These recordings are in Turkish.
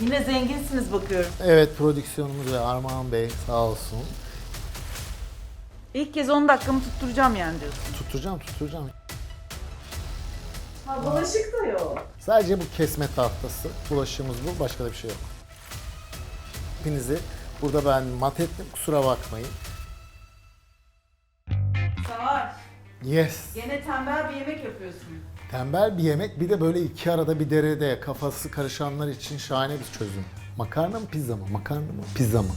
Yine zenginsiniz bakıyorum. Evet prodüksiyonumuz ve Armağan Bey sağ olsun. İlk kez 10 dakikamı tutturacağım yani diyorsun. Tutturacağım tutturacağım. Ha bulaşık da yok. Sadece bu kesme tahtası. Bulaşığımız bu. Başka da bir şey yok. Hepinizi burada ben mat ettim. Kusura bakmayın. Savaş. Yes. Gene tembel bir yemek yapıyorsun. Tembel bir yemek bir de böyle iki arada bir derede kafası karışanlar için şahane bir çözüm. Makarna mı pizza mı? Makarna mı pizza mı?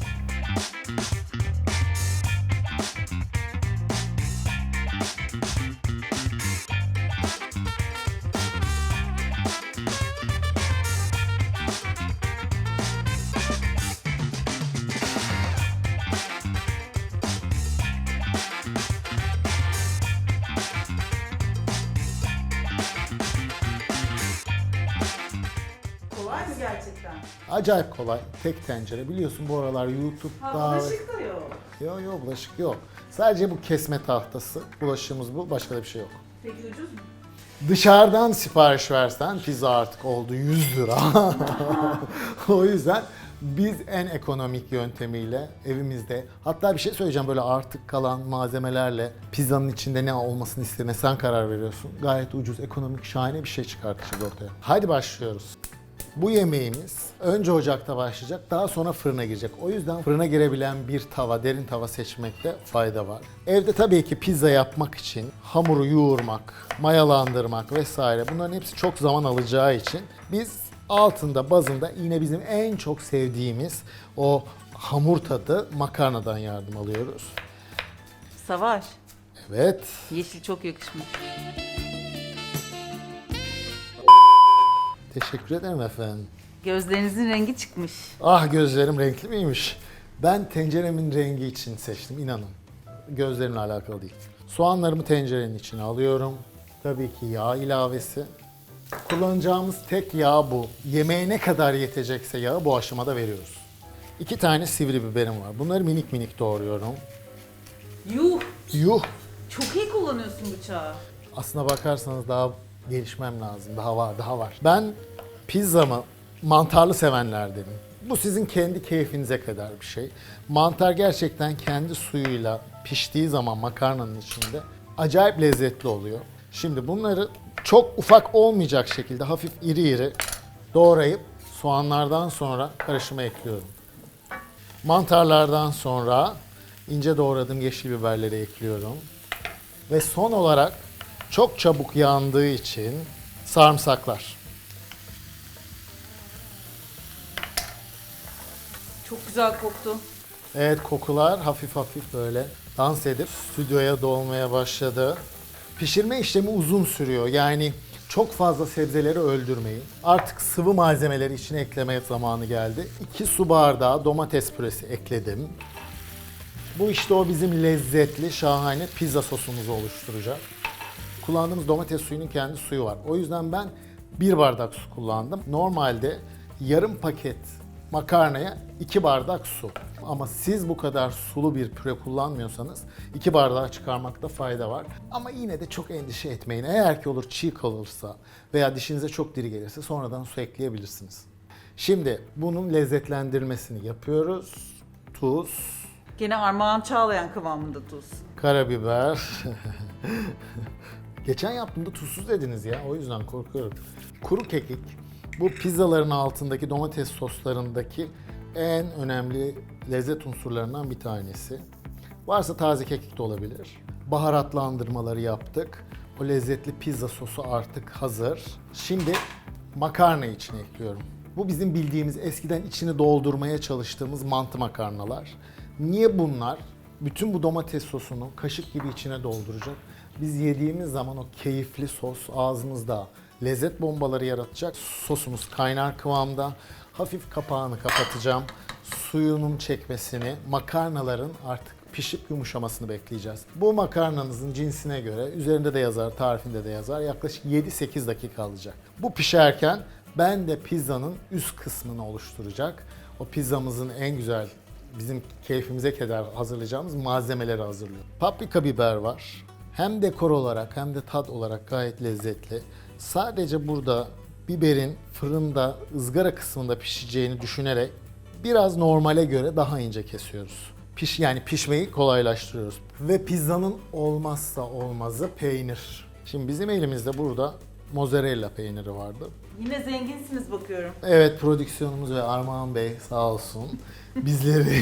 Gerçekten? Acayip kolay. Tek tencere. Biliyorsun bu aralar Ha YouTube'da... bulaşık da yok. Yok yok bulaşık yok. Sadece bu kesme tahtası. Bulaşığımız bu. Başka da bir şey yok. Peki ucuz mu? Dışarıdan sipariş versen pizza artık oldu 100 lira. o yüzden biz en ekonomik yöntemiyle evimizde hatta bir şey söyleyeceğim böyle artık kalan malzemelerle pizzanın içinde ne olmasını istediğine sen karar veriyorsun. Gayet ucuz, ekonomik, şahane bir şey çıkartacağız ortaya. Hadi başlıyoruz. Bu yemeğimiz önce ocakta başlayacak, daha sonra fırına girecek. O yüzden fırına girebilen bir tava, derin tava seçmekte fayda var. Evde tabii ki pizza yapmak için hamuru yoğurmak, mayalandırmak vesaire bunların hepsi çok zaman alacağı için biz altında, bazında yine bizim en çok sevdiğimiz o hamur tadı makarnadan yardım alıyoruz. Savaş. Evet. Yeşil çok yakışmış. Teşekkür ederim efendim. Gözlerinizin rengi çıkmış. Ah gözlerim renkli miymiş? Ben tenceremin rengi için seçtim inanın. Gözlerimle alakalı değil. Soğanlarımı tencerenin içine alıyorum. Tabii ki yağ ilavesi. Kullanacağımız tek yağ bu. Yemeğe ne kadar yetecekse yağı bu aşamada veriyoruz. İki tane sivri biberim var. Bunları minik minik doğruyorum. Yuh! Yuh! Çok iyi kullanıyorsun bıçağı. Aslına bakarsanız daha gelişmem lazım. Daha var, daha var. Ben pizzamı mantarlı sevenlerdenim. Bu sizin kendi keyfinize kadar bir şey. Mantar gerçekten kendi suyuyla piştiği zaman makarnanın içinde acayip lezzetli oluyor. Şimdi bunları çok ufak olmayacak şekilde hafif iri iri doğrayıp soğanlardan sonra karışıma ekliyorum. Mantarlardan sonra ince doğradığım yeşil biberleri ekliyorum. Ve son olarak çok çabuk yandığı için sarımsaklar. Çok güzel koktu. Evet kokular hafif hafif böyle dans edip stüdyoya dolmaya başladı. Pişirme işlemi uzun sürüyor. Yani çok fazla sebzeleri öldürmeyin. Artık sıvı malzemeleri içine ekleme zamanı geldi. 2 su bardağı domates püresi ekledim. Bu işte o bizim lezzetli, şahane pizza sosumuzu oluşturacak. Kullandığımız domates suyunun kendi suyu var. O yüzden ben bir bardak su kullandım. Normalde yarım paket makarnaya iki bardak su. Ama siz bu kadar sulu bir püre kullanmıyorsanız iki bardağı çıkarmakta fayda var. Ama yine de çok endişe etmeyin. Eğer ki olur çiğ kalırsa veya dişinize çok diri gelirse sonradan su ekleyebilirsiniz. Şimdi bunun lezzetlendirmesini yapıyoruz. Tuz, Gene Armağan Çağlayan kıvamında tuz. Karabiber. Geçen yaptığımda tuzsuz dediniz ya. O yüzden korkuyorum. Kuru kekik. Bu pizzaların altındaki domates soslarındaki en önemli lezzet unsurlarından bir tanesi. Varsa taze kekik de olabilir. Baharatlandırmaları yaptık. O lezzetli pizza sosu artık hazır. Şimdi makarna içine ekliyorum. Bu bizim bildiğimiz eskiden içini doldurmaya çalıştığımız mantı makarnalar. Niye bunlar? Bütün bu domates sosunu kaşık gibi içine dolduracak. Biz yediğimiz zaman o keyifli sos ağzımızda lezzet bombaları yaratacak. Sosumuz kaynar kıvamda. Hafif kapağını kapatacağım. Suyunun çekmesini, makarnaların artık pişip yumuşamasını bekleyeceğiz. Bu makarnanızın cinsine göre üzerinde de yazar, tarifinde de yazar. Yaklaşık 7-8 dakika alacak. Bu pişerken ben de pizzanın üst kısmını oluşturacak. O pizzamızın en güzel bizim keyfimize kadar hazırlayacağımız malzemeleri hazırlıyor. Paprika biber var. Hem dekor olarak hem de tat olarak gayet lezzetli. Sadece burada biberin fırında ızgara kısmında pişeceğini düşünerek biraz normale göre daha ince kesiyoruz. Piş yani pişmeyi kolaylaştırıyoruz. Ve pizzanın olmazsa olmazı peynir. Şimdi bizim elimizde burada mozzarella peyniri vardı. Yine zenginsiniz bakıyorum. Evet prodüksiyonumuz ve Armağan Bey sağ olsun bizleri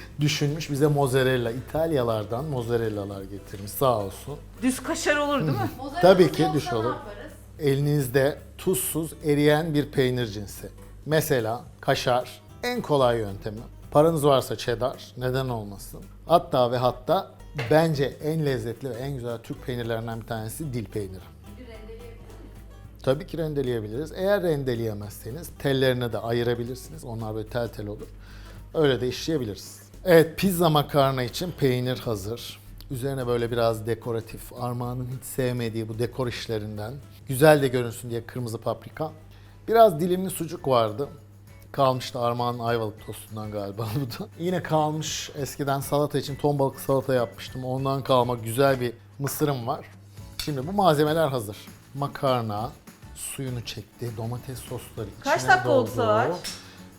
düşünmüş. Bize mozzarella, İtalyalardan mozzarellalar getirmiş sağ olsun. Düz kaşar olur değil mi? Mozzarella Tabii ki yoksa düş ne olur. yaparız? Elinizde tuzsuz eriyen bir peynir cinsi. Mesela kaşar en kolay yöntemi. Paranız varsa cheddar neden olmasın. Hatta ve hatta bence en lezzetli ve en güzel Türk peynirlerinden bir tanesi dil peyniri. Tabii ki rendeleyebiliriz. Eğer rendeleyemezseniz tellerini de ayırabilirsiniz. Onlar böyle tel tel olur. Öyle de işleyebiliriz. Evet pizza makarna için peynir hazır. Üzerine böyle biraz dekoratif, Armağan'ın hiç sevmediği bu dekor işlerinden. Güzel de görünsün diye kırmızı paprika. Biraz dilimli sucuk vardı. Kalmıştı Armağan'ın ayvalık tostundan galiba bu da. Yine kalmış eskiden salata için ton balıklı salata yapmıştım. Ondan kalma güzel bir mısırım var. Şimdi bu malzemeler hazır. Makarna suyunu çekti, domates sosları içine Kaç dakika oldu doldu. Savaş?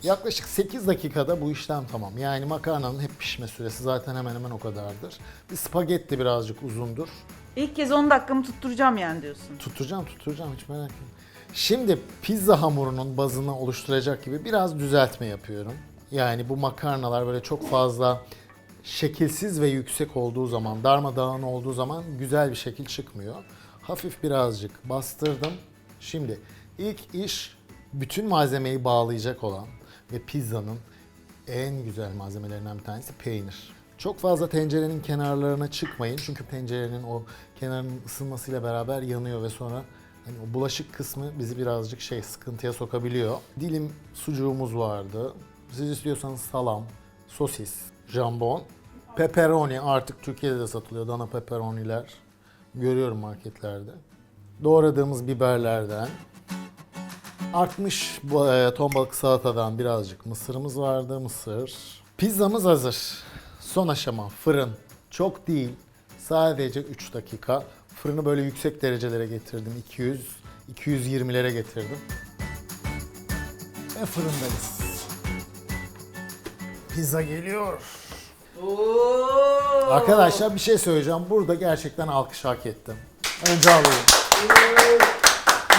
Yaklaşık 8 dakikada bu işlem tamam. Yani makarnanın hep pişme süresi zaten hemen hemen o kadardır. Bir spagetti birazcık uzundur. İlk kez 10 dakikamı tutturacağım yani diyorsun. Tutturacağım tutturacağım hiç merak etme. Şimdi pizza hamurunun bazını oluşturacak gibi biraz düzeltme yapıyorum. Yani bu makarnalar böyle çok fazla şekilsiz ve yüksek olduğu zaman, darmadağın olduğu zaman güzel bir şekil çıkmıyor. Hafif birazcık bastırdım. Şimdi ilk iş bütün malzemeyi bağlayacak olan ve pizzanın en güzel malzemelerinden bir tanesi peynir. Çok fazla tencerenin kenarlarına çıkmayın çünkü tencerenin o kenarının ısınmasıyla beraber yanıyor ve sonra hani o bulaşık kısmı bizi birazcık şey sıkıntıya sokabiliyor. Dilim sucuğumuz vardı. Siz istiyorsanız salam, sosis, jambon, pepperoni artık Türkiye'de de satılıyor dana pepperoniler. Görüyorum marketlerde. Doğradığımız biberlerden, Artmış e, ton balık salatadan birazcık mısırımız vardı. Mısır. Pizzamız hazır. Son aşama fırın. Çok değil. Sadece 3 dakika. Fırını böyle yüksek derecelere getirdim. 200 220'lere getirdim. Ve fırındayız. Pizza geliyor. Oo! Arkadaşlar bir şey söyleyeceğim. Burada gerçekten alkış hak ettim. Önce alayım.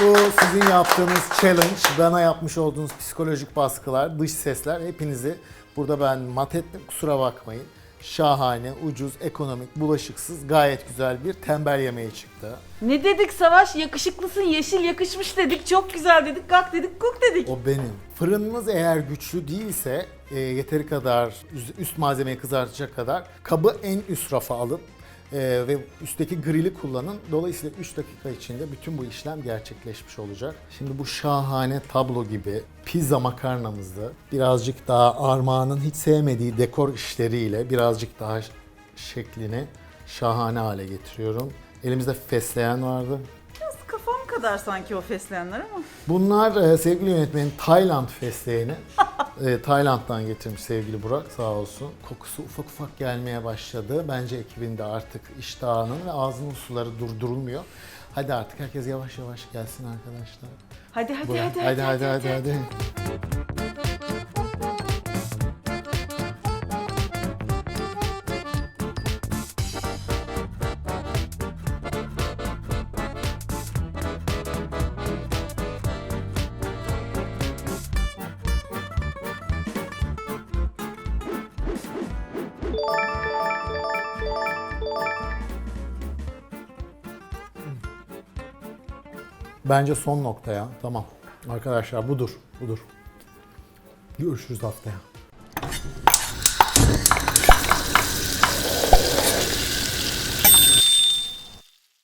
Bu sizin yaptığınız challenge, bana yapmış olduğunuz psikolojik baskılar, dış sesler hepinizi burada ben mat ettim. Kusura bakmayın. Şahane, ucuz, ekonomik, bulaşıksız, gayet güzel bir tembel yemeği çıktı. Ne dedik Savaş? Yakışıklısın, yeşil yakışmış dedik. Çok güzel dedik. Gak dedik, kuk dedik. O benim. Fırınınız eğer güçlü değilse e, yeteri kadar üst- üst malzemeyi kızartacak kadar kabı en üst rafa alın e, ve üstteki grili kullanın. Dolayısıyla 3 dakika içinde bütün bu işlem gerçekleşmiş olacak. Şimdi bu şahane tablo gibi pizza makarnamızı birazcık daha Armağan'ın hiç sevmediği dekor işleriyle birazcık daha şeklini şahane hale getiriyorum. Elimizde fesleğen vardı. Kadar sanki o fesleğenler ama. Bunlar e, sevgili yönetmenin Tayland fesleğeni. E, Tayland'dan getirmiş sevgili Burak sağ olsun. Kokusu ufak ufak gelmeye başladı. Bence ekibinde artık iştahının ve ağzının suları durdurulmuyor. Hadi artık herkes yavaş yavaş gelsin arkadaşlar. Hadi hadi Burak, hadi hadi hadi hadi. hadi. Bence son nokta ya. Tamam. Arkadaşlar budur. Budur. Görüşürüz haftaya.